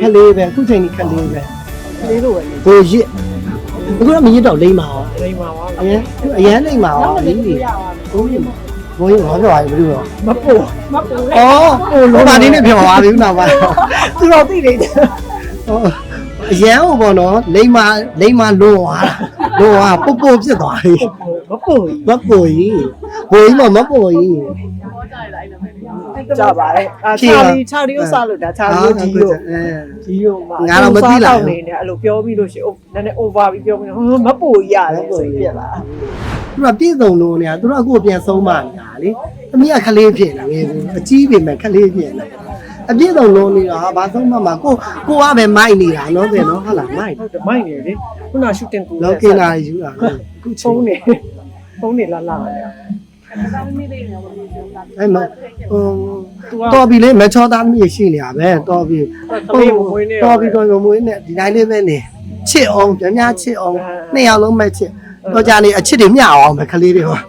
ခလေးပဲအခုချိန်ကြီးခလေးပဲကလေးလိုပဲနေကိုရစ်အခုတော့မရစ်တော့လိမ့်ပါအောင်လိမ့်ပါပါအရင်အရင်လိမ့်ပါအောင်ဒီဘိုးကြီးဘိုးကြီးဘာပြောရလဲဘယ်လိုလဲမပူမပူလေအော်ဟိုဘာနေနဲ့ပြောသွားပြီနောက်ပိုင်းသူတော့သိနေတယ်ဟိုအရန်ဟိုပေါ့နော်လိမ့်မလိမ့်မလွန်သွားတာလွန်သွားပုတ်ပုတ်ဖြစ်သွားပြီမပူမပေါ်ကြီးဘိုးကြီးမမပေါ်ကြီး ကြပါလေအာချာလီချာလီကိုစလို့ဒါချာလီကိုဒီကိုအဲဒီကိုမှာငါတော့မသိလိုက်ဘူးနေနဲ့အဲ့လိုပြောပြီးလို့ရှိရင်နည်းနည်း over ပြီးပြောပြီးဟိုမပူရတယ်ဆိုပြက်လာသူကပြည့်စုံလို့နေတာသူတို့အခုပြန်ဆုံးမနေတာလေသမီးကခလေးဖြစ်နေတယ်အကြီးပြင်မဲ့ခလေးဖြစ်နေအပြည့်စုံလို့နေတာဟာဘာဆုံးမမှာကိုကိုကပဲမိုက်နေတာနော်ပဲနော်ဟုတ်လားမိုက်ဟုတ်တယ်မိုက်နေလေခုနရှူတင်ကူလောကင်လာယူတာခုချဖုန်းနေဖုန်းနေလာလာတယ် အဲ့မဟိုတော်ပြီလေမချောသားမြည်ရှိနေရပဲတော်ပြီသမီးမမွေးနေတော်ပြီတော်မွေးနဲ့ဒီတိုင်းလေးပဲနေချစ်အောင်ကြများချစ်အောင်နှစ်ယောက်လုံးပဲချစ်တော့ကြနေအချစ်တွေမျှအောင်ပဲခလေးတွေဟော